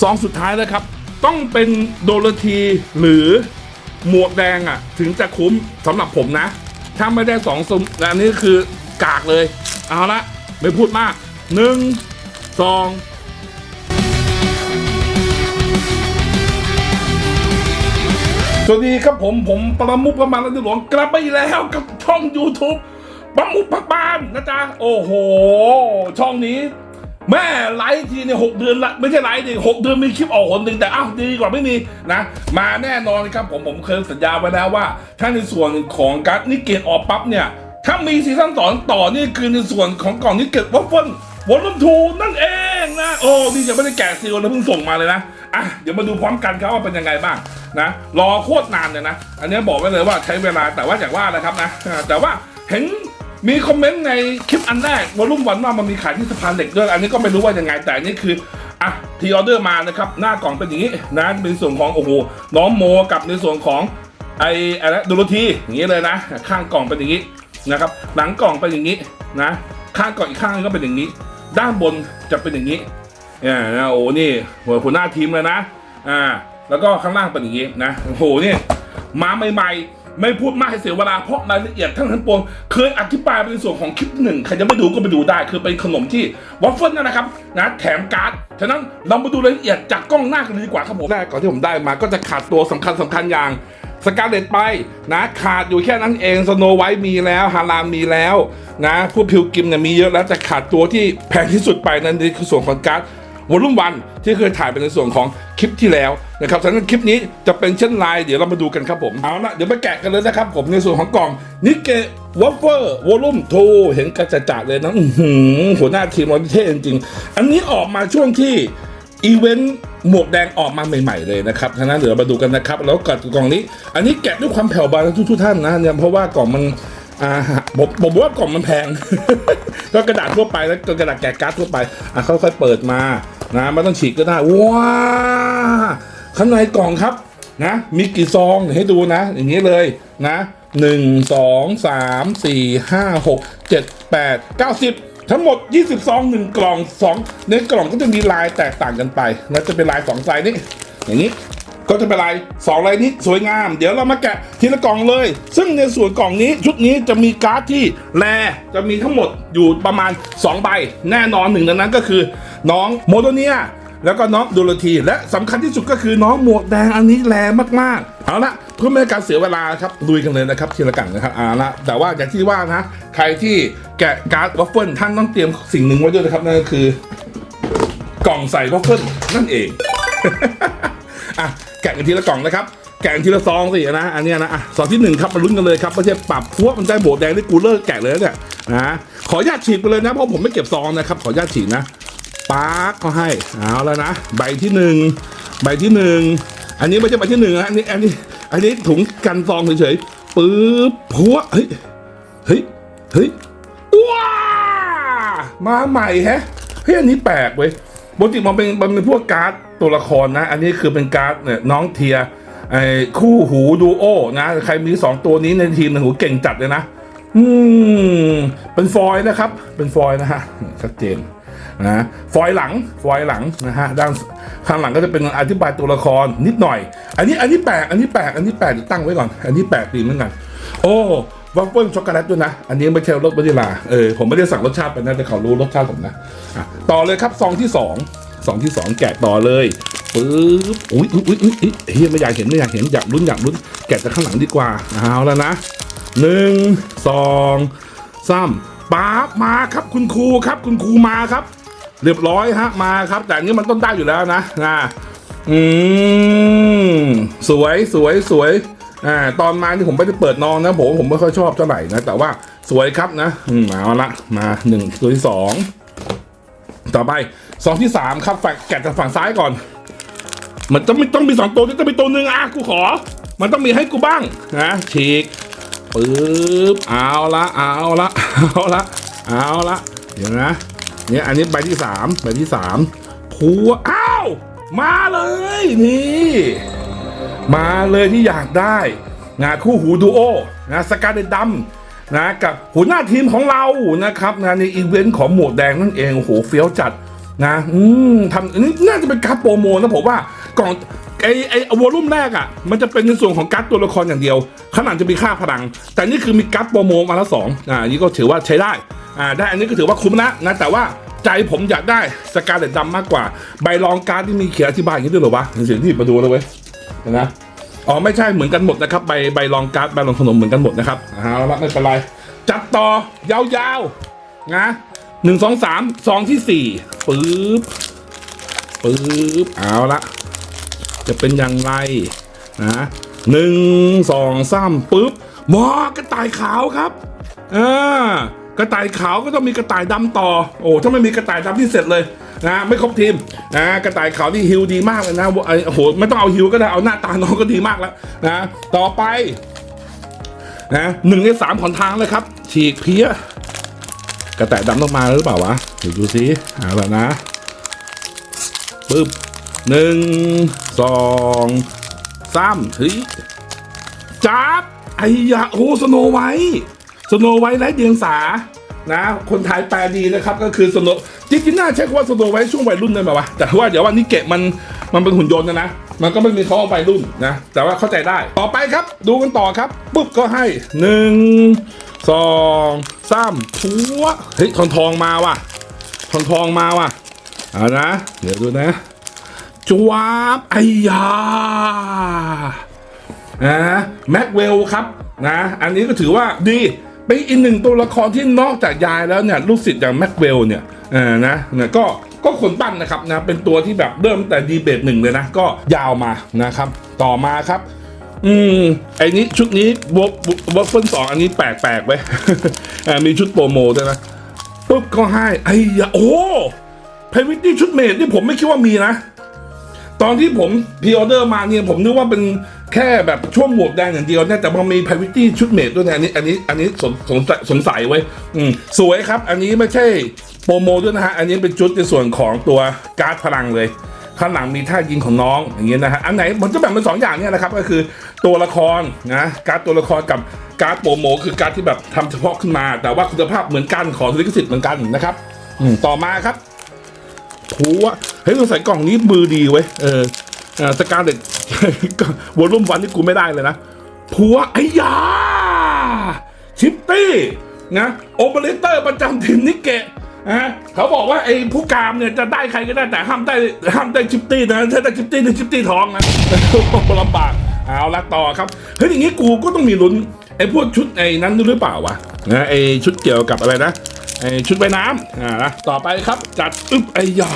ซองสุดท้ายแล้วครับ ต้องเป็นโดโรธีหรือหมวกแดงอะ ถึงจะคุ้มสำหรับผมนะ ถ้าไม่ได้สองซุมอันนี้คือกากเลย เอาละไม่พูดมากหนึ่งสองสวัสดีครับผมผมประมุขประมาณรัตหลวงกลับมาอีกแล้วกับช่อง YouTube ประมุขพักบ้านนะจ๊ะ โอ้โห ช่องนี้ แม่ไลฟ์ทีเนี่ยหกเดือนละไม่ใช่ไลฟ์ดิหกเดือนมีคลิปออกคนหนึ่งแต่อ้าวดีกว่าไม่มีนะ มาแน่นอนครับผมผมเคยสัญญาไว้แล้วว่า ถ้าในส่วนของการนิเกตออกปั๊บเนี่ย ถ้ามีซีซั่นต่อต่อนี่คือในส่วนของกล่องนิเกตวัฟเฟิลวอลลุ่มทูนั่นเองนะโอ้นี่ยังไม่ได้แกะซีลแล้วเพิ่งส่งมาเลยนะอะเดี๋ยวมาดูพร้อมกันครับว่าเป็นยังไงบ้างนะรอโคตรนานเลยนะ อันนี้บอกไว้เลยว่าใช้เวลาแต่ว่าจากว่านะครับนะแต่ว่าเห็น มีคอมเมนต์ในคลิปอันแรกวอลุ่มวันว่ามันมีขายที่สะพานเหล็กด้วย อันนี้ก็ไม่รู้ว่ายังไงแต่นี่คืออะทีออเดอร์มานะครับหน้ากล่องเป็นอย่างนี้นะเป็นส่วนของโอ้โหน้องโมกับในส่วนของไออะไรดูรทีอย่างนี้เลยนะ ข้างกล่องเป็นอย่างนี้นะครับ หลังกล่องเป็นอย่างนี้นะ ข้างกล่องอีกข้างก็เป็นอย่างนี้ ด้านบนจะเป็นอย่างนี้เนี่ยนะโอ้นี่หัวหัวหน้าทีมเลยนะอ่าแล้วก็ข้างล่างเป็นอย่างนี้นะโอ้โหนี่มาใหม่ๆ ไม่พูดมากให้เสียเวลาเพราะรายละเอียดทั้งทั้งปวงเคยอธิบายไปในส่วนของคลิปหนึ่งใครยังไม่ดูก็ไปดูได้ คือเป็นขนมที่วัฟเฟิลนั่นนะครับนะแถมการ์ดฉะนั้นเรามาดูรายละเอียดจากกล้องหน้ากันเลยดีกว่าครับผมแรกก่อนที่ผมได้มาก็จะขาดตัวสำคัญสำคัญอย่างสกาเลตไปนะขาดอยู่แค่นั้นเองสโนไวท์มีแล้วฮารามมีแล้วนะผู้พิวกิมเนี่ยมีเยอะแล้วแต่ขาดตัวที่แพงที่สุดไปนั่นคือส่วนของการ์ด วอลุ่มวันที่เคยถ่ายไปในส่วนของคลิปที่แล้วนะครับฉะนั้นคลิปนี้จะเป็นเช่นไรเดี๋ยวเรามาดูกันครับผมเอาละเดี๋ยวมาแกะกันเลยนะครับผมในส่วนของกล่องนิเกะวอฟเฟอร์วอลุ่มทูเห็นกระจัดเลยนะหัวหน้าทีมเราเท่จริงๆอันนี้ออกมาช่วงที่อีเวนต์หมวกแดงออกมาใหม่ ๆ เลยนะครับฉะนั้นเดี๋ยวมาดูกันนะครับ แล้วกัดกล่องนี้ อันนี้แกะด้วยความแผ่วเบาทุกท่านนะเนี่ยเพราะว่ากล่องมันอ่าผมผมว่ากล่องมันแพง ก็กระดาษทั่วไปแล้วก็กระดาษแกะการ์ดทั่วไปอะค่อยๆเปิดมา นะไม่ต้องฉีกก็ได้ว้าข้างในกล่องครับนะมีกี่ซองเดี๋ยวให้ดูนะ อย่างนี้เลยนะหนึ่งสองสามสี่ห้าหกเจ็ดแปดเก้าสิบทั้งหมด20ซองหนึ่งกล่องสองในกล่องก็จะมีลายแตกต่างกันไป แล้วจะเป็นลายสองลายนี้ อย่างนี้ก็จะเป็นลายสองลายนี้สวยงาม เดี๋ยวเรามาแกะทีละกล่องเลย ซึ่งในส่วนกล่องนี้ชุดนี้จะมีการ์ดที่แรจะมีทั้งหมดอยู่ประมาณ 2 ใบ แน่นอนหนึ่งในนั้นก็คือ น้องโมโดเนียแล้วก็น้องดูโรทีและสำคัญที่สุดก็คือน้องหมวกแดงอันนี้แรงมากๆ เอาละเพื่อไม่ให้การเสียเวลาครับลุยกันเลยนะครับทีละกล่องนะครับเอาละแต่ว่าอย่างที่ว่านะใครที่แกะการ์ดวัฟเฟิลท่านต้องเตรียมสิ่งหนึ่งไว้ด้วยนะครับนั่นก็คือกล่องใส่วัฟเฟิลนั่นเองอะแกะกันทีละกล่องนะครับแกะทีละซองสินะอันนี้นะอะซองที่หนึ่งครับมาลุ้นกันเลยครับไม่ใช่ปรับพวกมันได้โบดแดงได้กูเลิกแกะเลยเนี่ยนะขออนุญาตฉีกไปเลยนะเพราะผมไม่เก็บซองนะครับขออนุญาตฉีกนะ ป๊ากเขาให้เอาแล้วนะใบที่หนึ่งใบที่หนึ่งอันนี้ไม่ใช่ใบที่หนึ่งนะอันนี้อันนี้อันนี้ถุงกันซองเฉยๆปึ๊บพัวเฮ้ยเฮ้ยเฮ้ยว้ามาใหม่แฮะเฮ้ยอันนี้แปลกเว้ยปกติมันเป็นมันเป็นพวกการ์ดตัวละครนะ อันนี้คือเป็นการ์ดเนี่ยน้องเทียไอ้คู่หูดูโอนะ ใครมีสองตัวนี้ในทีมนี่ยหูเก่งจัดเลยนะ อืม เป็นฟอยล์นะครับ เป็นฟอยล์นะฮะชัดเจน นะฟอยหลังฟอยหลังนะฮะด้านข้างหลังก็จะเป็นอธิบายตัวละครนิดหน่อย อันนี้อันนี้แปลกอันนี้แปลกอันนี้แปลกเดี๋ยวตั้งไว้ก่อน อันนี้แปลกดีเหมือนกันโอ้วัฟเฟิลช็อกโกแลตด้วยนะ อันนี้ไม่ใช่รสวานิลาเออผมไม่ได้สั่งรสชาติไปนะแต่เขารู้รสชาติผมนะะต่อเลยครับซองที่สองซองที่สองแกะต่อเลยปึ๊บอุ้ยอุ้ยอุ้ยอุ้ยอุ๊ยเฮียไม่อยากเห็นไม่อยากเห็นอยากลุ้นอยากลุ้นแกะจากข้างหลังดีกว่าเอาแล้วนะหนึ่งสองสามป๊าบมาครับคุณครูครับ คุณครูมาครับ เรียบร้อยฮะมาครับ แต่อันนี้มันต้นได้อยู่แล้วนะนะอืมสวยสวยสวยอ่าตอนมาที่ผมไม่ได้เปิดนองนะผมผมไม่ค่อยชอบเท่าไหร่นะแต่ว่าสวยครับนะอืมเอาละมาหนึ่งตัวที่สองต่อไปสองที่สามครับฝั่งแกะจากฝั่งซ้ายก่อน มันต้องมีต้องมีสองตัวนี่ต้องมีตัวหนึ่งอะกูขอ มันต้องมีให้กูบ้างนะฉีกปึ๊บเอาละเอาละเอาละเอาละเดี๋ยวนะ เนี่ยอันนี้ใบที่สามใบที่สามผัวอ้าวมาเลยนี่ มาเลยที่อยากได้นะคู่หูดูโอนะสกาเดดำนะกับหัวหน้าทีมของเรานะครับนะในอีเวนต์ของหมวกแดงนั่นเองโอ้โหเฟี้ยวจัดนะอืมทำอันนี้น่าจะเป็นการ์ดโปรโมนะผมว่ากล่องไอไอวอลลุ่มแรกอะ่ะ มันจะเป็นในส่วนของการ์ดตัวละครอย่างเดียว ขนาดจะมีค่าพลัง แต่นี่คือมีการ์ดโปรโมมาแล้วสองอ่าอันนี้ก็ถือว่าใช้ได้ อ่าได้อันนี้ก็ถือว่าคุ้มนะนะ แต่ว่าใจผมอยากได้สกาเลตดำมากกว่า ใบรองการ์ดที่มีเขียนอธิบายอย่างนี้ด้วยเหรอวะเสียงที่มาดูแล้วเว้ยเห็นนะอ๋อไม่ใช่เหมือนกันหมดนะครับใบใบรองการ์ดใบรองขนมเหมือนกันหมดนะครับเอาละไม่เป็นไรจัดต่อยาวๆนะหนึ่งสองสามซองที่สี่ปึ๊บปึ๊บเอาละจะเป็นอย่างไรนะหนึ่งสองสามปึ๊บหมอกระต่ายขาวครับอ่า กระต่ายขาวก็ต้องมีกระต่ายดำต่อ โอ้ถ้าไม่มีกระต่ายดำที่เสร็จเลยนะไม่ครบทีมนะกระต่ายขาวที่ฮิวดีมากเลยนะโอ้โหไม่ต้องเอาฮิวก็ได้เอาหน้าตาน้องก็ดีมากแล้วนะต่อไปนะหนึ่งในสามของทางเลยครับ ฉีกเพี้ยกระต่ายดำต้องมาหรือเปล่าวะเดี๋ยวดูซิเอาละนะปึ๊บหนึ่งสองสามเฮ้ยจับไอ้ยาโอ้สโนไว สโนไวท์ไร้เดียงสานะคนไทยแปลดีนะครับก็คือสโนจริงๆน่าใช้คำว่าสโนไวท์ช่วงวัยรุ่นได้ไหมวะแต่ว่าเดี๋ยววันนี้เกะมันมันเป็นหุ่นยนต์นะนะมันก็ไม่มีเขาว่าวัยรุ่นนะแต่ว่าเข้าใจได้ต่อไปครับ ดูกันต่อครับปุ๊บก็ให้หนึ่งสองสามทัวเฮ้ยทองทองมาว่ะทองทองมาว่ะเอานะเดี๋ยวดูนะจวาบไอยานะแม็กเวลครับนะ อันนี้ก็ถือว่าดี เป็นอีกหนึ่งตัวละครที่นอกจากยายแล้วเนี่ยลูกศิษย์อย่างแม็กเวลเนี่ยนะเนี่ยก็ก็คนปั้นนะครับนะเป็นตัวที่แบบเริ่มแต่ดีเบตหนึ่งเลยนะ ก็ยาวมานะครับต่อมาครับอืมไอ้นี้ชุดนี้วอวอฟเฟิลสองอันนี้แปลกๆไว้มีชุดโปรโมด้วยนะปุ๊บก็ให้ไอ้ยาโอ้เพวิตี้ชุดเมดนี่ผมไม่คิดว่ามีนะ ตอนที่ผมพีออเดอร์มาเนี่ยผมนึกว่าเป็น แค่แบบช่วงหมวกแดงอย่างเดียวเนี่ยแต่พอมีพ r i วิตี้ชุดเมดด้วยนะอันนี้อันนี้อันนี้สงสงสัยสงสัยไว้อืมสวยครับ อันนี้ไม่ใช่โปรโมด้วยนะฮะ อันนี้เป็นชุดในส่วนของตัวการ์ดพลังเลย ข้างหลังมีท่ายิงของน้องอย่างเงี้ยนะฮะอันไหนผมจะแบ่งเป็นสองอย่างเนี่ยนะครับก็คือตัวละครนะการ์ดตัวละครกับการ์ดโปรโม คือการ์ดที่แบบทำเฉพาะขึ้นมา แต่ว่าคุณภาพเหมือนกันขอลิขสิทธิ์เหมือนกันนะครับอืมต่อมาครับผัวเฮ้ยสงสัยกล่องนี้มือดีเว้ยเออ สการเด็กวอลลุ่มวันนี่กูไม่ได้เลยนะ ผัวไอ้ยา ชิปตี้นะโอเปอเรเตอร์ประจำทีมนิกเกะนะเขาบอกว่าไอ้ผู้กามเนี่ยจะได้ใครก็ได้แต่ห้ามได้ห้ามได้ชิปตี้นะถ้าได้ชิปตี้นี่ชิปตี้ท้องนะลำบากเอาละต่อครับเฮ้ยอย่างงี้กูก็ต้องมีลุ้นไอ้พวกชุดไอ้นั้นหรือเปล่าวะนะไอ้ชุดเกี่ยวกับอะไรนะไอ้ชุดว่ายน้ำอ่านะต่อไปครับจัดอึ๊บไอ้ยา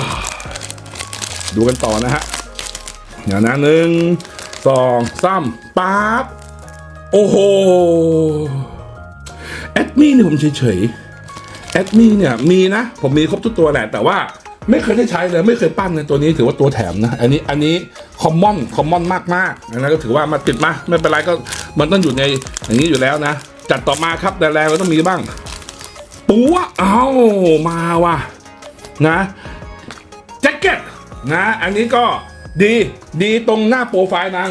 ดูกันต่อนะฮะ เดี๋ยวนะหนึ่งสองสามปั๊บโอ้โหแอดมี่เนี่ยผมเฉยๆแอดมี่เนี่ยมีนะ ผมมีครบทุกตัวแหละแต่ว่าไม่เคยได้ใช้เลยไม่เคยปั้นเลยตัวนี้ถือว่าตัวแถมนะ อันนี้อันนี้คอมมอนคอมมอนมากมากๆอันนั้นก็ถือว่ามาติดมาไม่เป็นไรก็มันต้องอยู่ในอย่างนี้อยู่แล้วนะ จัดต่อมาครับแต่แรงก็ต้องมีบ้างปัวเอามาว่ะนะแจ็คเก็ตนะ อันนี้ก็ ดีดีตรงหน้าโปรไฟล์นาง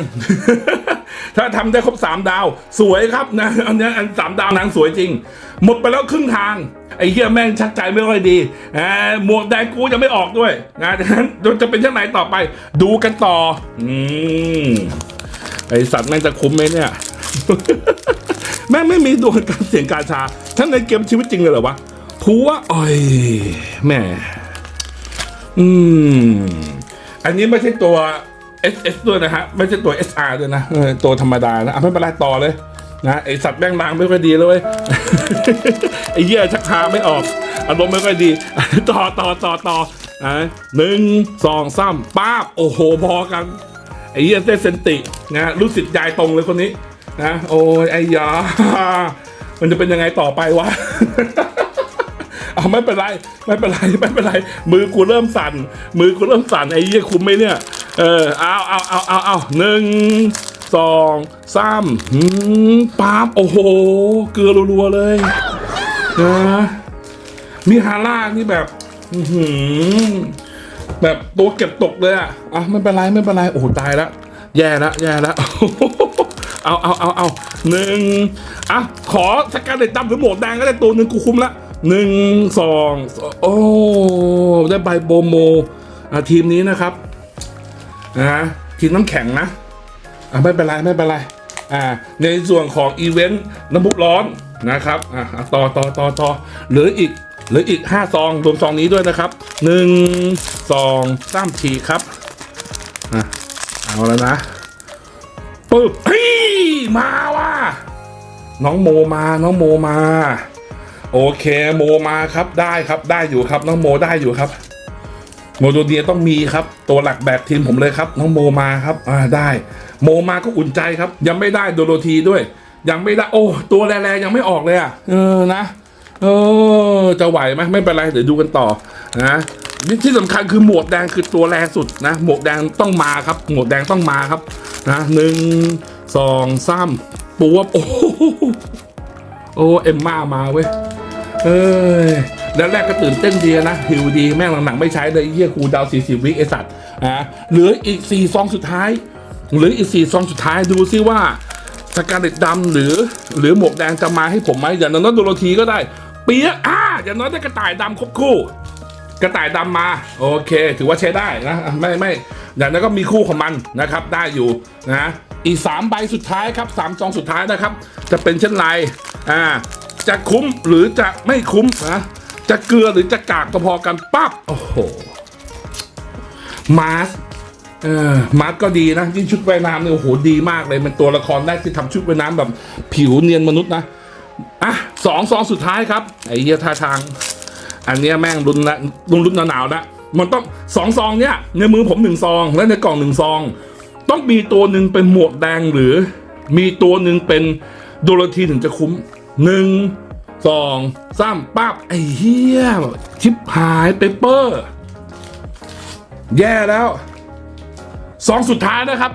ถ้าทำได้ครบ3ดาว สวยครับนะอันนี้อันสามดาวนางสวยจริง หมดไปแล้วครึ่งทางไอ้เหี้ยแม่งชักใจไม่ค่อยดีอ่าหมวกแดงกูยังไม่ออกด้วยนะดังนั้นจะเป็นยังไงต่อไป ดูกันต่อ อืมไอสัตว์แม่งจะคุ้มไหมเนี่ย แม่งไม่มีดวงการเสียงกาชาทั้งในเกมชีวิตจริงเลยเหรอวะผัวอ้อยแม่ อืม อันนี้ไม่ใช่ตัว SS ด้วยนะฮะ ไม่ใช่ตัว SR ด้วยนะเออตัวธรรมดานะอะไม่เป็นไรต่อเลยนะไอสัตว์แม่งลางไม่ค่อยดีเลยเว้ยไอเหี้ยชักพาไม่ออกอารมณ์ไม่ค่อยดี ต่อต่อต่อต่ออะหนึ่งสองสามป้าบโอ้โหพอกันไอเหี้ยเซเซนตินะรู้สึกยายตรงเลยคนนี้นะโอ้ยไอ้ยามันจะเป็นยังไงต่อไปวะ เอาไม่เป็นไรไม่เป็นไรไม่เป็นไรมือกูเริ่มสั่น มือกูเริ่มสั่นไอ้เหี้ยคุ้มไหมเนี่ยเออเอาเอาเอาเอาเอาหนึ่งสองสามหืมป๊าบโอ้โห เกลือรัวๆเลยนะมีฮาร่านี่แบบหืแบบตัวเก็บตกเลยอะอะไม่เป็นไรไม่เป็นไรโอ้โหตายแล้วแย่แล้วแย่ล้วเอาเอาเอาเอาหนึ่งอะขอสกัดเด็ดดำหรือโหมดแดงก็ได้ตัวหนึ่งกูคุ้มละ หนึ่งสองโอ้ได้ใบโบโมอะทีมนี้นะครับนะทีมน้ำแข็งนะอะไม่เป็นไรไม่เป็นไรอ่าในส่วนของอีเวนต์น้ำพุร้อนนะครับอะต่อต่อต่อต่อหลืออีกหลืออีกห้าซอง รวมซองนี้ด้วยนะครับหนึ่งสองสามทีครับอะเอาแล้วนะปึ๊บเฮ้ยมาว่ะน้องโมมาน้องโมมา โอเคโมมาครับได้ครับได้อยู่ครับ น้องโมได้อยู่ครับ โมโดเดียต้องมีครับ ตัวหลักแบบทีมผมเลยครับ น้องโมมาครับอ่าได้ โมมาก็อุ่นใจครับ ยังไม่ได้โดโรธีด้วย ยังไม่ได้โอ้ตัวแรงๆยังไม่ออกเลยอะเออนะเออจะไหวไหมไม่เป็นไรเดี๋ยวดูกันต่อนะนี่ที่สำคัญคือหมวกแดงคือตัวแรงสุดนะ หมวกแดงต้องมาครับ หมวกแดงต้องมาครับนะหนึ่งสองสามปูวบโอ้โหโอ้เอ็มมามาเว้ย เอ้ยแล้วแรกก็ตื่นเต้นดีนะหิวดีแม่งหลังๆไม่ใช้เลยเฮียครูดาวสี่สิบวิไอสัตว์อะเหลืออีกสี่ซองสุดท้ายเหลืออีกสี่ซองสุดท้ายดูซิว่าสการเล็ตดำหรือ หรือหมวกแดงจะมาให้ผมไหมอย่างน้อยดูโรทีก็ได้ เปียะอ่าอย่างน้อยได้กระต่ายดำครบคู่ กระต่ายดำมา โอเค ถือว่าใช้ได้นะไม่ไม่อย่างนั้นก็มีคู่ของมันนะครับได้อยู่นะอีกสามใบสุดท้ายครับสามซองสุดท้ายนะครับ จะเป็นเช่นไรอ่า จะคุ้มหรือจะไม่คุ้มนะจะเกลือหรือจะกากพอๆกันปั๊บโอ้โหมาสเออมาสก็ดีนะยิ่งชุดว่ายน้ำเนี่ยโอ้โหดีมากเลยเป็นตัวละครได้ที่ทำชุดว่ายน้ำแบบผิวเนียนมนุษย์นะอะสองซองสุดท้ายครับไอ้เหี้ยท่าทาง อันเนี้ยแม่งรุนละรุนรุนหนาวๆนะมันต้องสองซองเนี้ยในมือผมหนึ่งซอง และในกล่องหนึ่งซอง ต้องมีตัวหนึ่งเป็นหมวกแดงหรือ มีตัวหนึ่งเป็นโดโรธีถึงจะคุ้ม หนึ่งสองสามปั๊บไอ้เหี้ยชิบหายเปเปอร์ แย่แล้วซองสุดท้ายนะครับ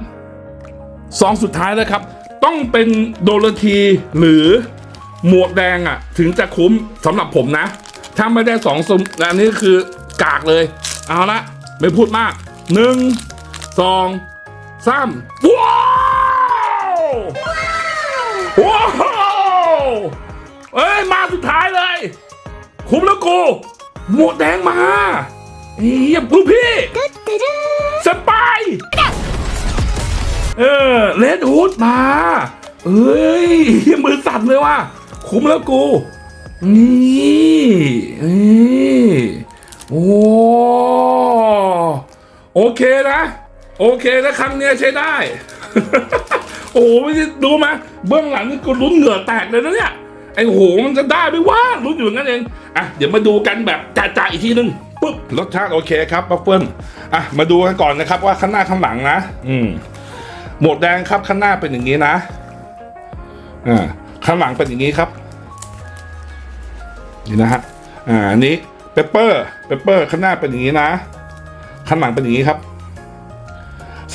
ซองสุดท้ายนะครับ ต้องเป็นโดโรธีหรือหมวกแดงอะ ถึงจะคุ้มสำหรับผมนะ ถ้าไม่ได้สองสมอันนี้คือกากเลย เอาละไม่พูดมากหนึ่งสองสามว้าวว้าว เอ้ย มาสุดท้ายเลย คุ้มแล้วกู หมวกแดงมาเฮียลูกพี่สปายเออเลดฮูดมา เอ้ย มือสั่นเลยว่ะ คุ้มแล้วกู นี่นี่โอ้โอเคนะ โอเคนะครั้งเนี้ยใช้ได้ โอ้โหไม่ได้ดูไหมเบื้องหลังนี่กูลุ้นเหงื่อแตกเลยนะเนี่ย ไอ้โหมันจะได้ไหมว่าลุ้อยู่งั้นเองอะเดี๋ยวมาดูกันแบบจ่าๆอีกทีนึงปุ๊บรสชาติโอเคครับบัฟเฟิลอะมาดูกันก่อนนะครับว่าข้างหน้าข้างหลังนะ อืมหมวดแดงครับข้างหน้าเป็นอย่างนี้นะอ่าข้างหลังเป็นอย่างนี้ครับ นี่นะฮะอ่าอันนี้เปเปอร์เปปเปอร์ข้างหน้าเป็นอย่างนี้นะ ข้างหลังเป็นอย่างนี้ครับ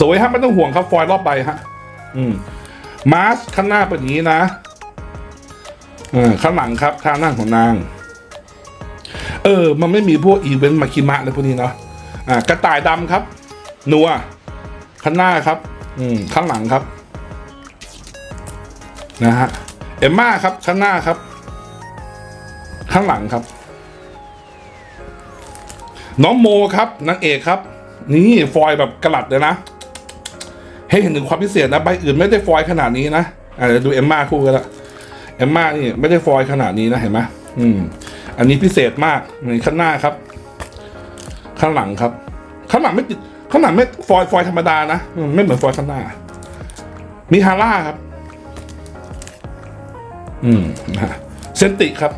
สวยฮะไม่ต้องห่วงครับฟอยล์รอบใบฮะอืมมาสข้างหน้าเป็นอย่างนี้นะ เออข้างหลังครับท่านั่งของนาง เออ มันไม่มีพวกอีเวนต์มาคิมะอะไรพวกนี้เนาะอ่ากระต่ายดำครับ นัวข้างหน้าครับ อืมข้างหลังครับ นะฮะเอมม่าครับข้างหน้าครับ ข้างหลังครับ น้องโมครับนางเอกครับ นี่ฟอยล์แบบกระหลัดเลยนะให้เห็นถึงความพิเศษนะใบอื่นไม่ได้ฟอยล์ขนาดนี้นะอะเดี๋ยวดูเอมม่าคู่กันละ เอมมานี่ไม่ได้ฟอยล์ขนาดนี้นะเห็นไหมอืม อันนี้พิเศษมากในข้างหน้าครับ ข้างหลังครับ ข้างหลังไม่ติดข้างหลังไม่ฟอยล์ฟอยล์ธรรมดานะไม่เหมือนฟอยล์ข้างหน้า มีฮาร่าครับ อืมนะฮะเซนติครับ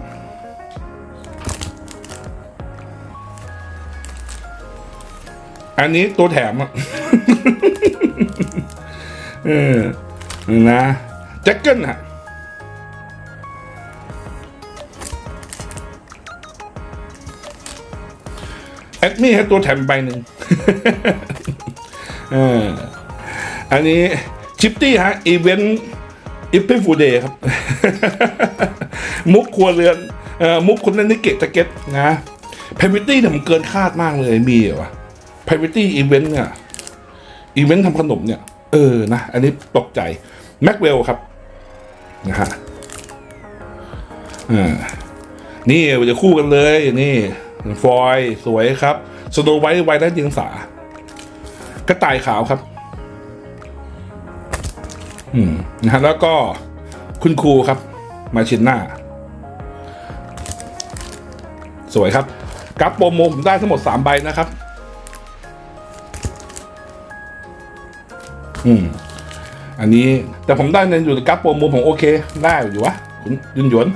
อันนี้ตัวแถมอะเออนะแจ็คเกิลฮะ แอดมี่ให้ตัวแถมใบหนึ่งอันนี้ชิปตี้ฮะอีเวนต์อิปปี้ฟูเดย์ครับ มุกครัวเรือนอ่อมุกคนนั้นนิเกตตะเก็ตนะเพวิตี้เนี่ยมันเกินคาดมากเลยมีเหรอวะ Priority Event เนี่ยอีเวนต์ทำขนมเนี่ย เออนะ อันนี้ตกใจ แม็กเวลครับนะฮะอ่านี่จะคู่กันเลยนี่ ฟอยสวยครับสโนไวท์ไวท์และเดียงสากระต่ายขาวครับ อืมนะฮะแล้วก็คุณครูครับ มาชินหน้า สวยครับกับโปรโมผมได้ทั้งหมด 3 ใบนะครับ อืม อันนี้แต่ผมได้ในอยู่ในกับโปรโมผมโอเค ได้อยู่วะคุณยุนหยวน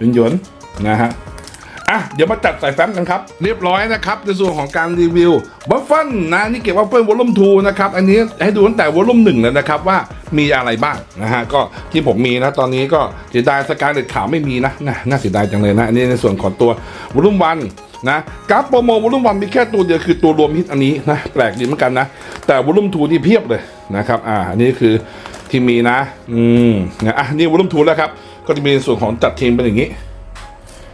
ยุนหยวนนะฮะ อะ เดี๋ยวมาจัดใส่แฟ้มกันครับ เรียบร้อยนะครับ ในส่วนของการรีวิววัฟเฟิลนะนี่เก็บวัฟเฟิลวอลลุ่ม2นะครับ อันนี้ให้ดูตั้งแต่วอลลุ่ม1เลยนะครับว่ามีอะไรบ้างนะฮะก็ที่ผมมีนะตอนนี้ก็เสียดายสการเด็ดขาวไม่มีนะนะน่าเสียดายจังเลยนะอันนี้ในส่วนของตัววอลลุ่มวันนะกราฟโปรโมวอลลุ่มวันมีแค่ตัวเดียวคือตัวรวมฮิตอันนี้นะแปลกดีเหมือนกันนะ แต่วอลลุ่ม2นี่เพียบเลยนะครับอ่าอันนี้คือที่มีนะ อืมนะอะนี่วอลลุ่ม2แล้วครับก็จะมีในส่วนของจัดทีมเป็นอย่างนี้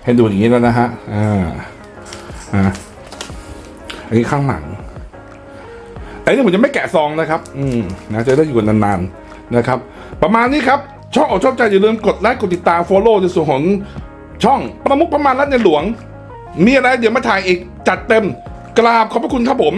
ให้ดูอย่างนี้แล้วนะฮะอ่าอ่าอันนี้ข้างหลังอันนี้ผมจะไม่แกะซองนะครับ อืมนะจะได้อยู่กันนานๆนะครับ ประมาณนี้ครับชอบออกชอบใจอย่าลืมกดไลค์กดติดตาม follow ในส่วนของช่องประมุขประมาณรัฐในหลวง มีอะไรเดี๋ยวมาถ่ายอีกจัดเต็มกราบขอบพระคุณครับผม